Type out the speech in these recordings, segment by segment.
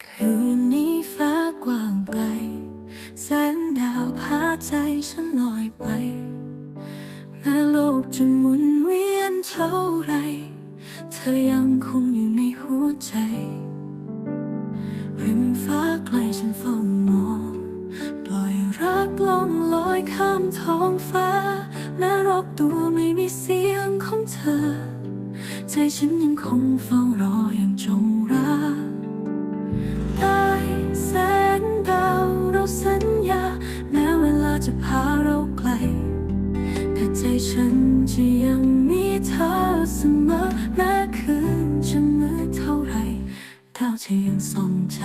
คืนนี้ฟ้ากว้างไกล แสงดาวพาใจฉันลอยไปแม้โลกจะหมุนเวียนเท่าไร เธอยังคงอยู่ในหัวใจริมฟ้าไกลฉันเฝ้ามองปล่อยรักล่องลอยข้ามท้องฟ้าแม้รอบตัวไม่มีเสียงของเธอ ใจฉันยังคงเฝ้ารออย่างจง จะพาเราไกลแต่ใจฉันจะยังมีเธอเสมอแม้คืนจะมืดเท่าไรดาวจะยังส่องใจ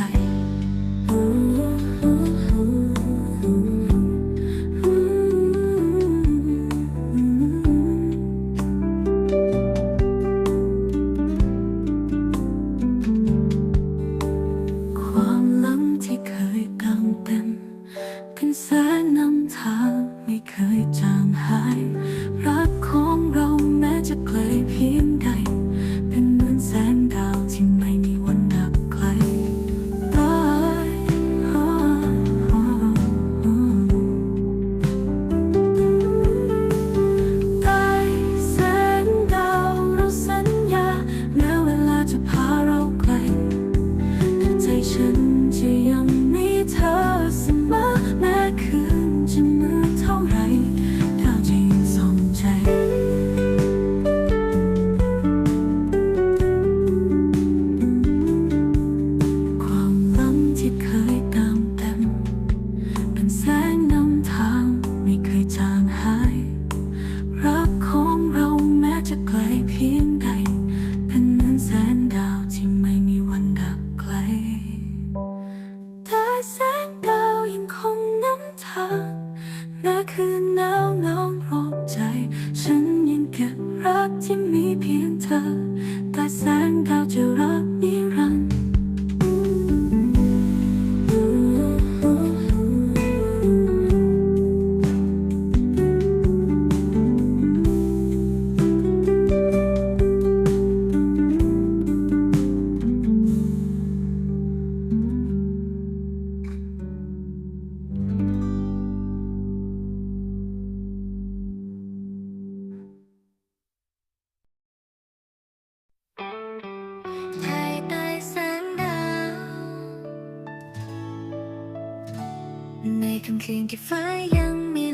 หาย รักของเราแม้จะไกล ในค่ำคืนที่ฟ้ายังมี